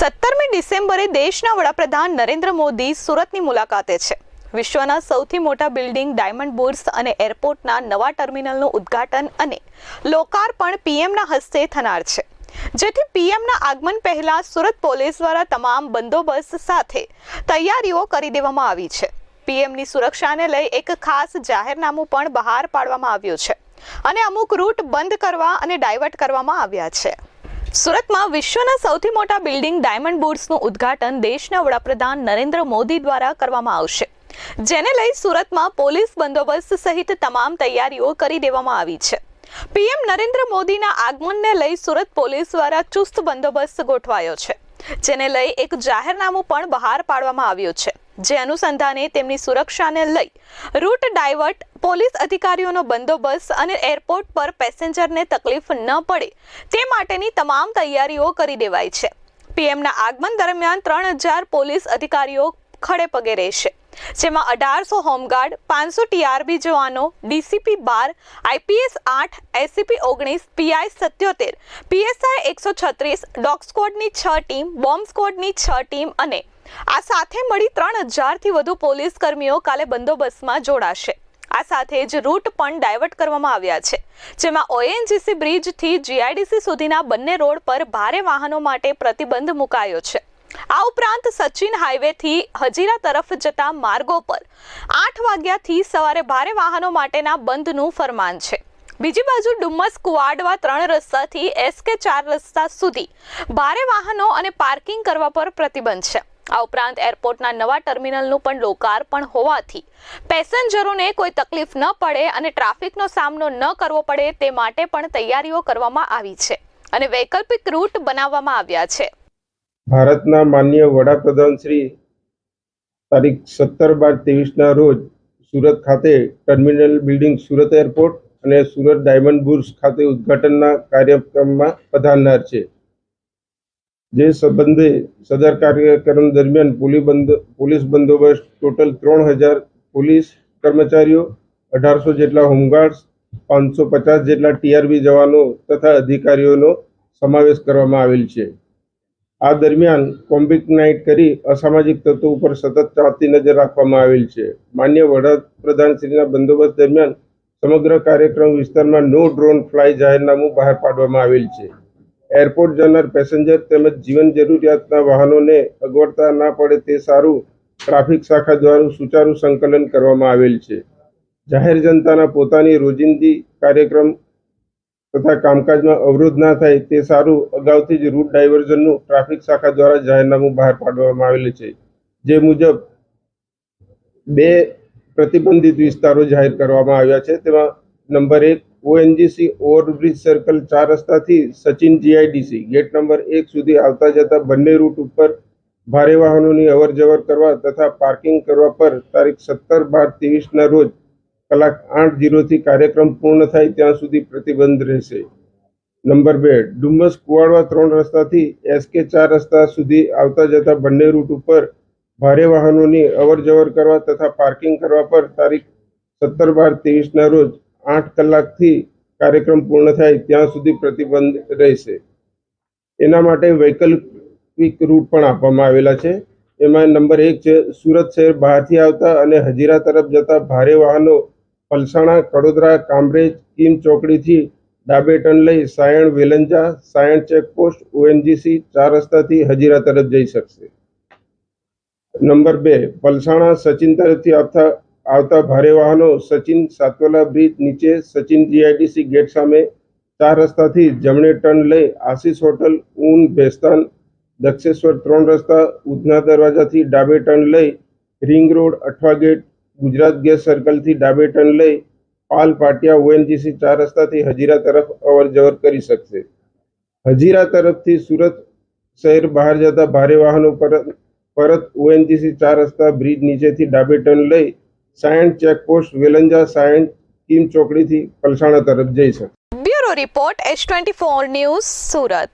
સત્તરમી ડિસેમ્બરે દેશના વડાપ્રધાન નરેન્દ્ર મોદી સુરતની મુલાકાતે છે. વિશ્વના સૌથી મોટા બિલ્ડિંગ, ડાયમંડ બુર્સ અને એરપોર્ટના નવા ટર્મિનલનું ઉદ્ઘાટન અને લોકાર્પણ પીએમના હસ્તે થનાર છે. જેથી પીએમના આગમન પહેલા સુરત પોલીસ દ્વારા તમામ બંદોબસ્ત સાથે તૈયારીઓ કરી દેવામાં આવી છે. પીએમની સુરક્ષાને લઈ એક ખાસ જાહેરનામું પણ બહાર પાડવામાં આવ્યું છે અને અમુક રૂટ બંધ કરવા અને ડાયવર્ટ કરવામાં આવ્યા છે. સુરતમાં વિશ્વના સૌથી મોટા બિલ્ડિંગ ડાયમંડ બુર્સનું ઉદ્ઘાટન દેશના વડાપ્રધાન નરેન્દ્ર મોદી દ્વારા કરવામાં આવશે. જેને લઈ સુરતમાં પોલીસ બંદોબસ્ત સહિત તમામ તૈયારીઓ કરી દેવામાં આવી છે. પીએમ નરેન્દ્ર મોદીના આગમનને લઈ સુરત પોલીસ દ્વારા ચુસ્ત બંદોબસ્ત ગોઠવાયો છે. જેને લઈ એક જાહેરનામું પણ બહાર પાડવામાં આવ્યું છે. જે અનુસંધાને તેમની સુરક્ષાને લઈ રૂટ ડાયવર્ટ, પોલીસ અધિકારીઓનો બંદોબસ્ત અને એરપોર્ટ પર પેસેન્જરને તકલીફ ન પડે તે માટેની તમામ તૈયારીઓ કરી દેવાઈ છે. પીએમના આગમન દરમિયાન ત્રણ હજાર પોલીસ અધિકારીઓ ખડે પગે રહેશે. જેમાં અઢારસો હોમગાર્ડ, પાંચસો ટીઆરબી જવાનો, ડીસીપી બાર, આઈપીએસ આઠ એસીપી ઓગણીસ, પીઆઈ સત્યોતેર, પીએસઆઈ એકસો છત્રીસ, ડોગ સ્કોડની છ ટીમ, બોમ્બ સ્કોડની છ ટીમ અને આ સાથે મળી ત્રણ હજારથી વધુ પોલીસ કર્મીઓ કાલે બંદોબસ્તમાં જોડાશે. આ સાથે જ રૂટ પણ ડાયવર્ટ કરવામાં આવ્યા છે. જેમાં ઓએનજીસી બ્રિજથી જીઆઈડીસી સુધીના બંને રોડ પર ભારે વાહનો માટે પ્રતિબંધ મુકાયો છે. આ ઉપરાંત સચિન હાઈવેથી હજીરા તરફ જતા માર્ગો પર આઠ વાગ્યાથી સવારે ભારે વાહનો માટેના બંધનું ફરમાન છે. બીજી બાજુ ડુમ્મસ કુવાડવા ત્રણ રસ્તાથી એસકે ચાર રસ્તા સુધી ભારે વાહનો અને પાર્કિંગ કરવા પર પ્રતિબંધ છે. આ ઉપરાંત એરપોર્ટના નવા ટર્મિનલનું પણ લોકાર્પણ હોવાથી પેસેન્જરોને કોઈ તકલીફ ન પડે અને ટ્રાફિકનો સામનો ન કરવો પડે તે માટે પણ તૈયારીઓ કરવામાં આવી છે અને વૈકલ્પિક રૂટ બનાવવામાં આવ્યા છે. ભારતના માનનીય વડાપ્રધાન શ્રી તારીખ સત્તર બાર ત્રેવીસના રોજ સુરત ખાતે ટર્મિનલ બિલ્ડિંગ સુરત એરપોર્ટ અને સુરત ડાયમંડ બુર્સ ખાતે ઉદ્ઘાટનના કાર્યક્રમમાં પધારનાર છે. જે સંબંધે સદર કાર્યક્રમ દરમિયાન પોલીસ બંદોબસ્ત ટોટલ ત્રણ હજાર પોલીસ કર્મચારીઓ, અઢારસો જેટલા હોમગાર્ડ્સ, પાંચસો પચાસ જેટલા ટીઆરબી જવાનો તથા અધિકારીઓનો સમાવેશ કરવામાં આવેલ છે. આ દરમિયાન કોમ્બિક નાઇટ કરી અસામાજિક તત્વો ઉપર સતત ચાંપતી નજર રાખવામાં આવેલ છે. માન્ય વડાપ્રધાનશ્રીના બંદોબસ્ત દરમિયાન સમગ્ર કાર્યક્રમ વિસ્તારમાં નો ડ્રોન ફ્લાય જાહેરનામું બહાર પાડવામાં આવેલ છે. એરપોર્ટ જનાર પેસેન્જર તેમજ જીવન જરૂરિયાતના વાહનોને અગવડતા ના પડે તે સારું ટ્રાફિક શાખા દ્વારા સુચારું સંકલન કરવામાં આવેલ છે. જાહેર જનતાના પોતાની રોજિંદી કાર્યક્રમ તથા કામકાજમાં અવરોધ ના થાય તે સારું અગાઉથી જ રૂટ ડાયવર્ઝનનું ટ્રાફિક શાખા દ્વારા જાહેરનામું બહાર પાડવામાં આવેલું છે. જે મુજબ બે પ્રતિબંધિત વિસ્તારો જાહેર કરવામાં આવ્યા છે. તેમાં નંબર એક ઓએનજીસી ઓવરબ્રિજ સર્કલ ચાર રસ્તાથી સચિન જીઆઈડીસી ગેટ નંબર એક સુધી આવતા જતા બંને રૂટ ઉપર ભારે વાહનોની અવર જવર કરવા તથા પાર્કિંગ કરવા પર તારીખ સત્તર બાર ત્રેવીસના રોજ કલાક આઠ જીરોથી કાર્યક્રમ પૂર્ણ થાય ત્યાં સુધી પ્રતિબંધ રહેશે. નંબર બે ડુમ્મસ કુવાડવા ત્રણ રસ્તાથી એસકે ચાર રસ્તા સુધી આવતા જતા બંને રૂટ ઉપર ભારે વાહનોની અવર જવર કરવા તથા પાર્કિંગ કરવા પર તારીખ સત્તર બાર ત્રેવીસના રોજ આઠ કલાકથી કાર્યક્રમ પૂર્ણ થાય ત્યાં સુધી પ્રતિબંધ રહેશે. એના માટે વૈકલ્પિક રૂટ પણ આપવામાં આવેલા છે. એમાં નંબર એક છે, સુરત શહેર બહારથી આવતા અને હજીરા તરફ જતા ભારે વાહનો પલસાણા, કડોદરા, કામરેજ, કિમ ચોકડીથી ડાબે ટર્ન લઈ Sayan, Velanja, Sayan check post, ONGC ચાર રસ્તાથી હજીરા તરફ જઈ શકશે. નંબર બે, પલસાણા સચિન તરફથી આવતા આવતા ભારે વાહનો સચિન સાતવલા બ્રિજ નીચે સચિન જીઆઈડીસી ગેટ સામે ચાર રસ્તાથી જમણે ટર્ન લઈ આશીષ હોટલ, ઊન, ભેસ્તાન, દક્ષેશ્વર ત્રણ રસ્તા, ઉધના દરવાજાથી ડાબે ટર્ન લઈ ring road, Athwa gate Gujarat gas સર્કલથી ડાબે ટર્ન લઈ પાલ પાટિયા ઓએનજીસી ચાર રસ્તાથી હજીરા તરફ અવર જવર કરી શકશે. હજીરા તરફથી સુરત શહેર બહાર જતા ભારે વાહનો પરત પરત ઓએનજીસી ચાર રસ્તા બ્રિજ નીચેથી ડાબે ટર્ન લઈ સાયણ ચેકપોસ્ટ વેલંજા સાયણ કિમ ચોકડીથી પલસાણા તરફ જઈ શકે bureau report H twenty four news Surat.